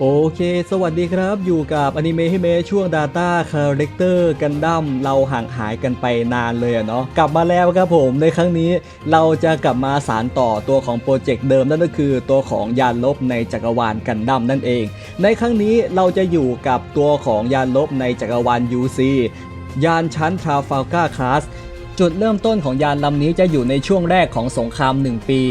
โอเค สวัสดีครับ อยู่กับอนิเมะฮิเมะช่วง Data Character กันดั้มเราห่างหายกันไปนานเลยอะเนาะ กลับมาแล้วครับผม ในครั้งนี้เราจะกลับมาสารต่อตัวของโปรเจกต์เดิมนั่นก็คือตัวของยานลบในจักรวาลกันดั้มนั่นเอง ในครั้งนี้เราจะอยู่กับตัวของยานลบในจักรวาล UC ยานชั้น Trafalgar Class จุดเริ่มต้นของยานลำนี้จะอยู่ในช่วงแรกของสงคราม 1 ปี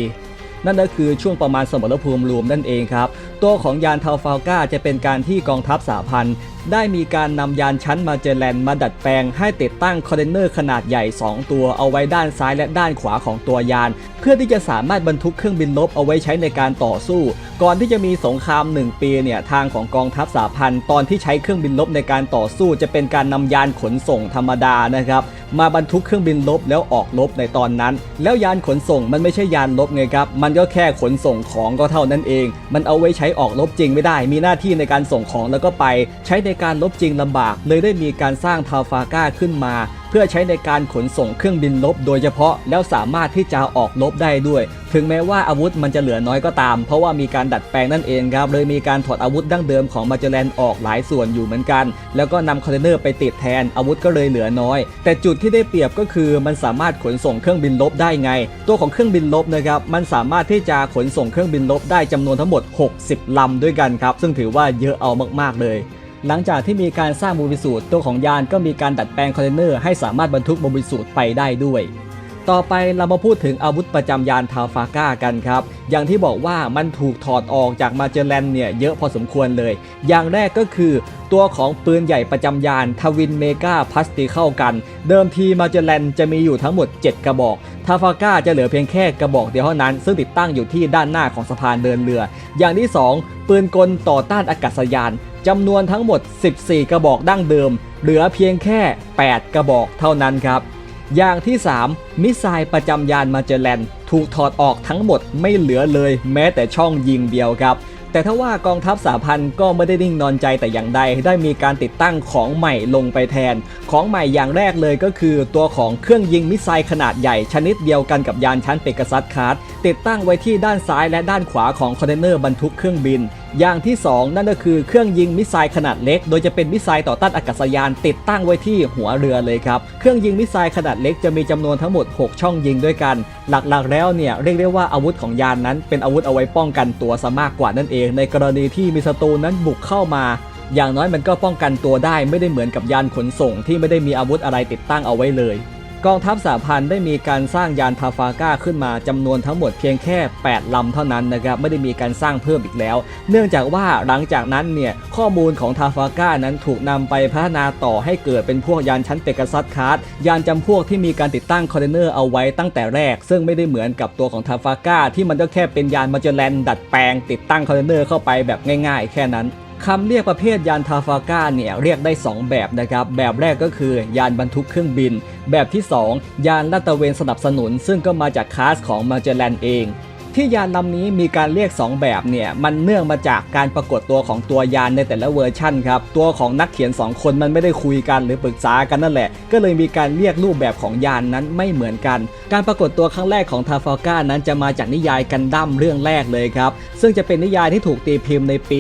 นั่นก็คือช่วงประมาณสมรภูมิรวมนั่นเองครับ ตัวของยานทาฟาลกาจะเป็นการที่กองทัพสหพันธ์ ได้มีการนำยานชั้นมาเจแลนมาดัดแปลงให้ติดตั้งคอนเทนเนอร์ขนาดใหญ่ 2 ตัวเอาไว้ด้านซ้ายและด้านขวาของตัวยาน เพื่อที่จะสามารถบรรทุกเครื่องบินลบเอาไว้ใช้ในการต่อสู้ ก่อนที่จะมีสงคราม 1 ปีเนี่ยทางของกองทัพสหพันธ์ตอนที่ใช้เครื่องบินลบในการต่อสู้ จะเป็นการนำยานขนส่งธรรมดานะครับมาบรรทุกเครื่องบินลบแล้วออกลบในตอนนั้น แล้วยานขนส่งมันไม่ใช่ยานลบไงครับ มันก็แค่ขนส่งของก็เท่านั้นเอง มันเอาไว้ใช้ออกลบจริงไม่ได้ มีหน้าที่ในการส่งของแล้วก็ไปใช้ในการลบจริงลำบาก เลยได้มีการสร้างทาฟาก้าขึ้นมา เพื่อใช้ในการขนส่งเครื่องบินลบโดยเฉพาะแล้วสามารถที่จะออกลบได้ด้วย ถึงแม้ว่าอาวุธมันจะเหลือน้อยก็ตาม เพราะว่ามีการดัดแปลงนั่นเองครับเลยมีการถอดอาวุธดั้งเดิมของมาเจแลนออกหลายส่วนอยู่เหมือนกัน แล้วก็นำคอนเทนเนอร์ไปติดแทนอาวุธก็เลยเหลือน้อย แต่จุดที่ได้เปรียบก็คือมันสามารถขนส่งเครื่องบินลบได้ไง ตัวของเครื่องบินลบนะครับมันสามารถที่จะขนส่งเครื่องบินลบได้จำนวนทั้งหมด 60ลำด้วยกันครับ ซึ่งถือว่าเยอะเอามาก ๆ เลย หลังจากที่มีการสร้างโมบิสูตรตัวของยานก็มีการดัดแปลงคอนเทนเนอร์ให้สามารถบรรทุกโมบิสูตรไปได้ด้วย ต่อไปเรามาพูดถึงอาวุธประจำยานทาฟาก้ากันครับ อย่างที่บอกว่ามันถูกถอดออกจากมาเจแลนเนี่ยเยอะพอสมควรเลย อย่างแรกก็คือตัวของปืนใหญ่ประจำยานทวินเมกาพลาสติเข้ากัน เดิมทีมาเจแลนจะมีอยู่ทั้งหมด 7 กระบอกทาฟาก้าจะเหลือเพียงแค่กระบอกเดียวเท่านั้น ซึ่งติดตั้งอยู่ที่ด้านหน้าของสะพานเดินเรือ อย่างที่ 2 ปืนกลต่อต้านอากาศยาน จำนวนทั้งหมด 14 กระบอกดั้งเดิม เหลือเพียงแค่ 8 กระบอกเท่านั้นครับ อย่างที่ 3 มิสไซล์ประจำยานมาเจแลนถูกถอดออกทั้งหมดไม่เหลือเลย แม้แต่ช่องยิงเดียวครับ แต่ถ้าว่ากองทัพสหพันธ์ก็ไม่ได้นิ่งนอนใจแต่อย่างใด ได้มีการติดตั้งของใหม่ลงไปแทน ของใหม่อย่างแรกเลยก็คือ ตัวของเครื่องยิงมิสไซล์ขนาดใหญ่ชนิดเดียวกันกับยานชั้นเปกซัสคาร์ดติดตั้งไว้ที่ด้านซ้ายและด้านขวาของคอนเทนเนอร์บรรทุกเครื่องบิน อย่างที่ 2 นั่นก็คือเครื่องยิงมิสไซล์ขนาดเล็ก โดยจะเป็นมิสไซล์ต่อต้านอากาศยานติดตั้งไว้ที่หัวเรือเลยครับ เครื่องยิงมิสไซล์ขนาดเล็กจะมีจำนวนทั้งหมด 6 ช่องยิงด้วยกัน หลักๆ แล้วเนี่ยเรียกได้ว่าอาวุธของยานนั้น เป็นอาวุธเอาไว้ป้องกันตัวซะมากกว่านั่นเอง ในกรณีที่มีศัตรูนั้นบุกเข้ามาอย่างน้อยมันก็ป้องกันตัวได้ไม่ได้เหมือนกับยานขนส่งที่ไม่ได้มีอาวุธอะไรติดตั้งเอาไว้เลย กองทัพสหพันธ์ได้มีการสร้างยานทาฟาก้าขึ้นมาจำนวนทั้งหมดเพียงแค่ 8ลำเท่านั้นนะครับไม่ได้มีการสร้างเพิ่มอีกแล้ว เนื่องจากว่าหลังจากนั้นเนี่ยข้อมูลของทาฟาก้านั้นถูกนำไปพัฒนาต่อให้เกิดเป็นพวกยานชั้นเปก a ซัสคาร์ดยานจำพวกที่มีการติดตั้งคอนเทนเนอร์เอาไว้ตั้งแต่แรก ซึ่งไม่ได้เหมือนกับตัวของทาฟาก้าที่มันก็แค่เป็นยานมาเจแลนดัดแปลงติดตั้งคอนเทนเนอร์เข้าไปแบบง่าย ๆ แค่นั้น คำเรียกประเภทยานทาฟาก้าเนี่ยเรียกได้ 2 แบบนะครับ แบบแรกก็คือยานบรรทุกเครื่องบิน แบบที่ 2 ยานลาดตระเวนสนับสนุน ซึ่งก็มาจากคลาสของมาเจแลนเอง ที่ยานลำนี้มีการเรียก 2 แบบเนี่ยมันเนื่องมาจากการปรากฏตัวของตัวยานในแต่ละเวอร์ชั่นครับตัวของนักเขียน 2 คนมันไม่ได้คุยกันหรือปรึกษากันนั่นแหละ ก็เลยมีการเรียกรูปแบบของยานนั้นไม่เหมือนกัน การปรากฏตัวครั้งแรกของทาฟาก้านั้นจะมาจากนิยายกันดั้มเรื่องแรกเลยครับซึ่งจะเป็นนิยายที่ถูกตีพิมพ์ในปี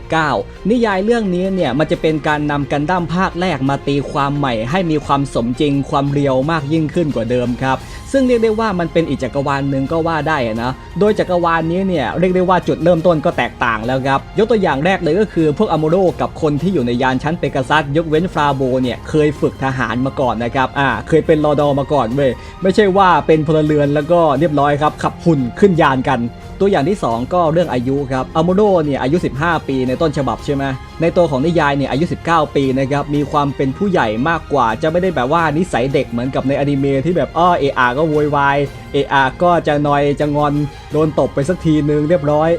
1979 นิยายเรื่องนี้เนี่ยมันจะเป็นการนำกันดั้มภาคแรกมาตีความใหม่ ให้มีความสมจริงความเรียวมากยิ่งขึ้นกว่าเดิมครับ ซึ่งเรียกได้ว่ามันเป็นอีกจักรวาลหนึ่งก็ว่าได้อะนะโดยจักรวาลนี้เนี่ยเรียกได้ว่าจุดเริ่มต้นก็แตกต่างแล้วครับยกตัวอย่างแรกเลยก็คือพวกอโมโรกับคนที่อยู่ในยานชั้นเปกาซัสยกเว้นฟราโบเนี่ยเคยฝึกทหารมาก่อนนะครับอ่าเคยเป็นรอดอมาก่อนเว้ยไม่ใช่ว่าเป็นพลเรือนแล้วก็เรียบร้อยครับขับหุ่นขึ้นยานกัน ตัวอย่างที่ 2 ก็เรื่องอายุครับอโมโดเนี่ยอายุ 15 ปีในต้นฉบับใช่ไหมในตัวของนิยายเนี่ยอายุ 19 ปีนะครับมีความเป็นผู้ใหญ่มากกว่า จะไม่ได้แบบว่านิสัยเด็กเหมือนกับในอนิเมะที่แบบอ้อเออาก็โวยวายเออาก็จะนอยจะงอนโดนตบไปสักทีนึงเรียบร้อย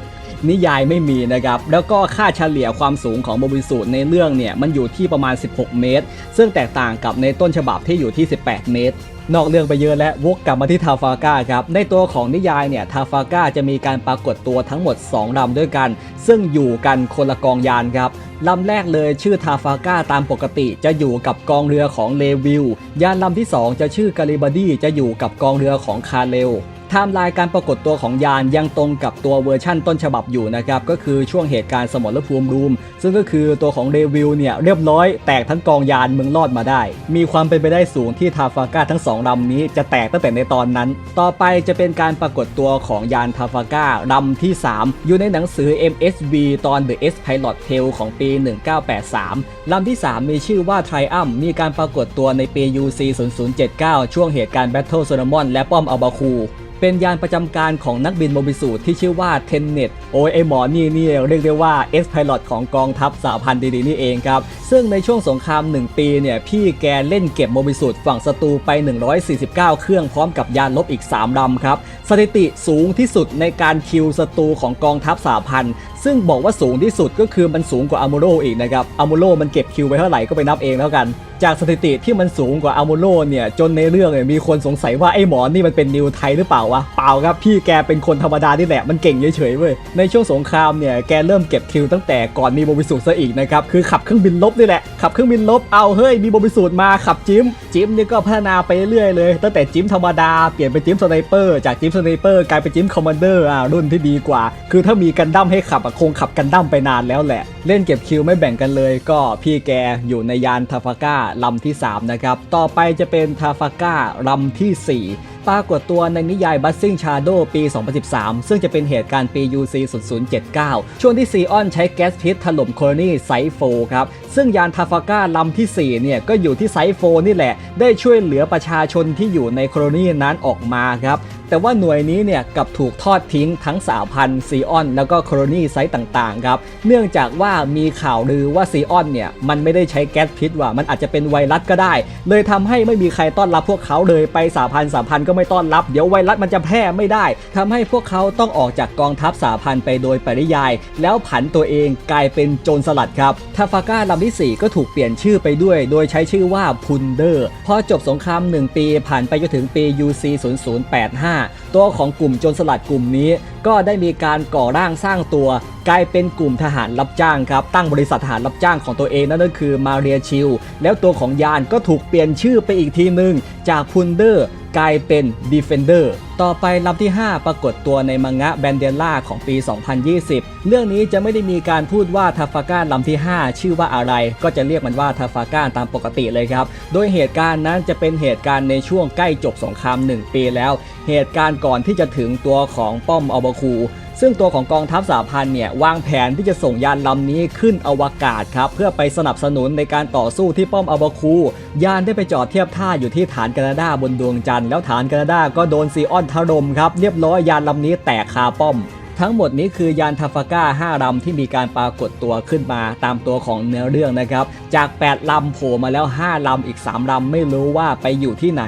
นิยายไม่มีนะครับ แล้วก็ค่าเฉลี่ยความสูงของโมบิสูตในเรื่องเนี่ยมันอยู่ที่ประมาณ 16 เมตร ซึ่งแตกต่างกับในต้นฉบับที่อยู่ที่ 18 เมตร นอกเรื่องไปเยอะและวกกลับมาที่ทาฟาก้าครับ ในตัวของนิยายเนี่ยทาฟาก้าจะมีการปรากฏตัวทั้งหมด 2ลำด้วยกัน ซึ่งอยู่กันคนละกองยานครับลำแรกเลยชื่อทาฟาก้าตามปกติจะอยู่กับกองเรือของเลวิล ยานลำที่ 2 จะชื่อกาลิบาดีจะอยู่กับกองเรือของคาเรล ไทม์ไลน์การปรากฏตัวของยานยังตรงกับตัวเวอร์ชั่นต้นฉบับอยู่นะครับ ก็คือช่วงเหตุการณ์สมรภูมิรูม ซึ่งก็คือตัวของเรวิลเนี่ยเรียบร้อยแตกทั้งกองยานมึงรอดมาได้ มีความเป็นไปได้สูงที่ทาฟาก้าทั้งสองลำนี้จะแตกตั้งแต่ในตอนนั้น ต่อไปจะเป็นการปรากฏตัวของยานทาฟาก้าลำที่ 3 อยู่ในหนังสือ MSV ตอน The S Pilot Tale ของปี 1983ลำที่ 3 มีชื่อว่า Triumph มีการปรากฏตัวในปี UC 0079ช่วงเหตุการณ์ Battle Solomon และป้อมอัลบาคู เป็นยานประจำการของนักบินโมบิสูที่ชื่อว่าเทนเน็ตโอ้ยไอหมอนี่นี่เรียกได้ว่า S Pilot ของกองทัพสหพันธ์ดีๆนี่เองครับ ซึ่งในช่วงสงคราม 1 ปีเนี่ย พี่แกเล่นเก็บโมบิสูฝั่งศัตรูไป 149 เครื่องพร้อมกับยานลบอีก 3ลำครับ สถิติสูงที่สุดในการคิวศัตรูของกองทัพสหพันธ์ ซึ่งบอกว่าสูงที่สุดก็คือมันสูงกว่าอามูโรอีกนะครับอามูโรมันเก็บคิวไปเท่าไหร่ก็ไปนับเองแล้วกัน จากสถิติที่มันสูงกว่าอามูโรเนี่ยจนในเรื่องเนี่ยมีคนสงสัยว่าไอ้หมอนี่มันเป็นนิวไทยหรือเปล่าวะเปล่าครับพี่แกเป็นคนธรรมดานี่แหละมันเก่งเฉยๆเว้ยในช่วงสงครามเนี่ยแกเริ่มเก็บคิวตั้งแต่ก่อนมีโมบิสูซะอีกนะครับคือขับเครื่องบินลบนี่แหละขับเครื่องบินลบเอาเฮ้ยมีโมบิสูตมาขับจิมจิมนี่ก็พัฒนาไปเรื่อยเลย ตั้งแต่จิมธรรมดาเปลี่ยนเป็นจิมสไนเปอร์จากจิมสไนเปอร์กลายเป็นจิมคอมมานเดอร์อะรุ่นที่ดีกว่า คือถ้ามีกันดั้มให้ขับอะคงขับกันดั้มไปนานแล้วแหละ เล่นเก็บคิวไม่แบ่งกันเลย ก็พี่แกอยู่ในยานทาฟาก้าลำที่ 3 นะครับ ต่อไปจะเป็นทาฟาก้าลำทีสี่4 ปรากฏตัวในนิยาย Buzzing Shadow ปี 2013 ซึ่งจะเป็นเหตุการณ์ปี UC 0079 ช่วงที่ซีออนใช้แก๊สพิษถล่มโคโลนีไซโฟครับ ซึ่งยานทาฟาก้าลำทีสี่ 4 เนี่ยก็อยู่ที่ไซโฟนี่แหละ ได้ช่วยเหลือประชาชนที่อยู่ในโคโลนีนั้นออกมาครับ แต่ว่าหน่วยนี้เนี่ยกับถูกทอดทิ้งทั้งสาพันธ์ซีออน แล้วก็โคโลนีไซต์ต่างๆครับ เนื่องจากว่ามีข่าวลือว่าซีออนเนี่ยมันไม่ได้ใช้แก๊สพิษว่ะมันอาจจะเป็นไวรัสก็ได้ เลยทำให้ไม่มีใครต้อนรับพวกเขาเลยไปสาพันธ์สาพันธ์ก็ไม่ต้อนรับ เดี๋ยวไวรัสมันจะแพร่ไม่ได้ทำให้พวกเขาต้องออกจากกองทัพสาพันธ์ไปโดยปริยาย แล้วผันตัวเองกลายเป็นโจรสลัดครับทาฟาก้าลำที่ 4 ก็ถูกเปลี่ยนชื่อไปด้วย โดยใช้ชื่อว่าพุนเดอร์พอจบสงคราม 1 ปีผ่านไปจนถึงปี UC 0085ตัวของกลุ่มโจรสลัดกลุ่มนี้ ก็ได้มีการก่อร่างสร้างตัว กลายเป็นกลุ่มทหารรับจ้างครับ ตั้งบริษัททหารรับจ้างของตัวเองนั่นก็คือมาเรียชิลแล้วตัวของยานก็ถูกเปลี่ยนชื่อไปอีกทีหนึ่งจากพุนเดอร์ กลายเป็น Defender ต่อไปลำที่ 5 ปรากฏตัวในมังงะแบนเดล่าของปี 2020 เรื่องนี้จะไม่ได้มีการพูดว่าทาฟาก้าลำที่ 5 ชื่อว่าอะไร ก็จะเรียกมันว่าทาฟาก้าตามปกติเลยครับ โดยเหตุการณ์นั้นจะเป็นเหตุการณ์ในช่วงใกล้จบสงคราม 1 ปีแล้ว เหตุการณ์ก่อนที่จะถึงตัวของป้อมอบาคู ซึ่งตัวของกองทัพสหพันธ์เนี่ยวางแผนที่จะส่งยานลำนี้ขึ้นอวกาศครับเพื่อไปสนับสนุนในการต่อสู้ที่ป้อมอัลบาคู ยานได้ไปจอดเทียบท่าอยู่ที่ฐานแคนาดาบนดวงจันทร์แล้วฐานแคนาดาก็โดนซีออนถล่มครับเรียบร้อยยานลำนี้แตกคาป้อม ทั้งหมดนี้คือยานทาฟาก้า5ลำที่มีการปรากฏตัวขึ้นมาตามตัวของเนื้อเรื่องนะครับ จาก 8ลำโผล่มาแล้ว 5ลำอีก 3ลำไม่รู้ว่าไปอยู่ที่ไหน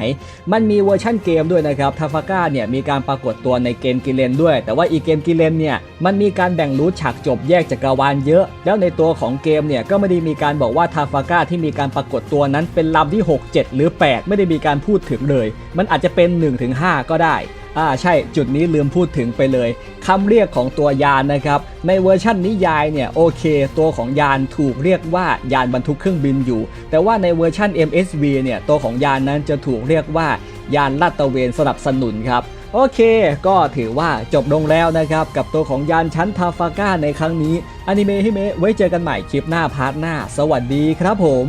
มันมีเวอร์ชั่นเกมด้วยนะครับทาฟาก้าเนี่ยมีการปรากฏตัวในเกมกิเลนด้วย แต่ว่าอีเกมกิเลนเนี่ยมันมีการแบ่งรูทฉากจบแยกจักรวาลเยอะ แล้วในตัวของเกมเนี่ยก็ไม่ได้มีการบอกว่าทาฟาก้าที่มีการปรากฏตัวนั้นเป็นลำที่ 6 7 หรือ 8 ไม่ได้มีการพูดถึงเลย มันอาจจะเป็น 1-5 ก็ได้ อ่าใช่จุดนี้ลืมพูดถึงไปเลยคำเรียกของตัวยานนะครับ ในเวอร์ชั่นนิยายเนี่ยโอเค ตัวของยานถูกเรียกว่ายานบรรทุกเครื่องบินอยู่ แต่ว่าในเวอร์ชั่น MSV เนี่ยตัวของยานนั้นจะถูกเรียกว่ายานลาดตระเวนสนับสนุนครับโอเค ก็ถือว่าจบลงแล้วนะครับ กับตัวของยานชั้นทาฟาก้าในครั้งนี้อนิเมะฮิเมะไว้เจอกันใหม่คลิปหน้าพาร์ทหน้า สวัสดีครับผม